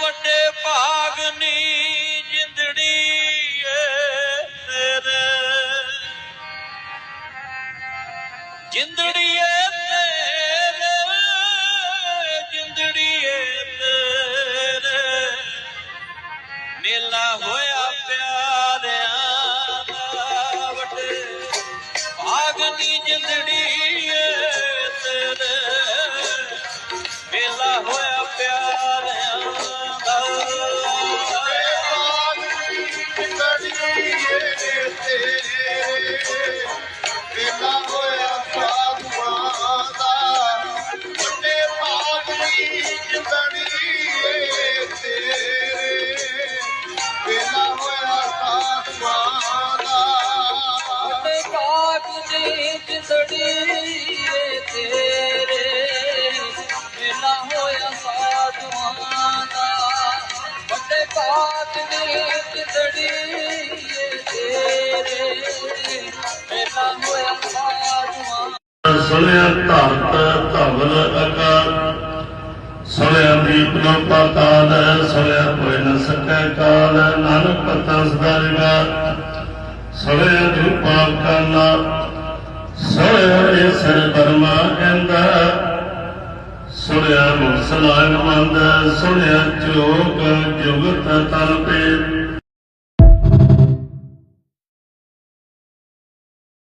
ਵੱਡੇ ਭਾਗਨੀ ਜਿੰਦੜੀ ਏ ਤੇਰੇ। ਜਿੰਦੜੀ ਏ ਤੇਰੇ, ਜਿੰਦੜੀ ਏ ਤੇਰੇ। ਮੇਲਾ ਹੋਇਆ ਪਿਆਰਿਆਂ ਦਾ ਵੱਡੇ ਭਾਗਨੀ ਜਿੰਦੜੀ ਸਾਧੂਆਂ ਦਾ। ਵੱਡੇ ਭਾਗ ਦੀ ਜਿੰਦੜੀ ਸੁਣਿਆ ਧਰਤ ਧਵਲ ਅਕਾਲ ਸੁਣਿਆ ਦੀਪ ਨੋ ਪਾਤਾਲ ਸੁਣਿਆ ਕੋਈ ਨ ਸਕੈ ਕਾਲ। ਨਾਨਕ ਪਤਾ ਸਦਾ ਜਗਾ ਸੁਣਿਆ ਜੋ ਪਾਪ ਕਰਨਾ ਸੁਣਿਆ ਇਹ ਸਰ ਬਰਮਾ ਕਹਿੰਦਾ। ਸੁਣਿਆ ਮੁਖ ਮੰਦ ਸੁਣਿਆ ਜੋਗ ਜੁਗਤ ਤਨ ਪੇ।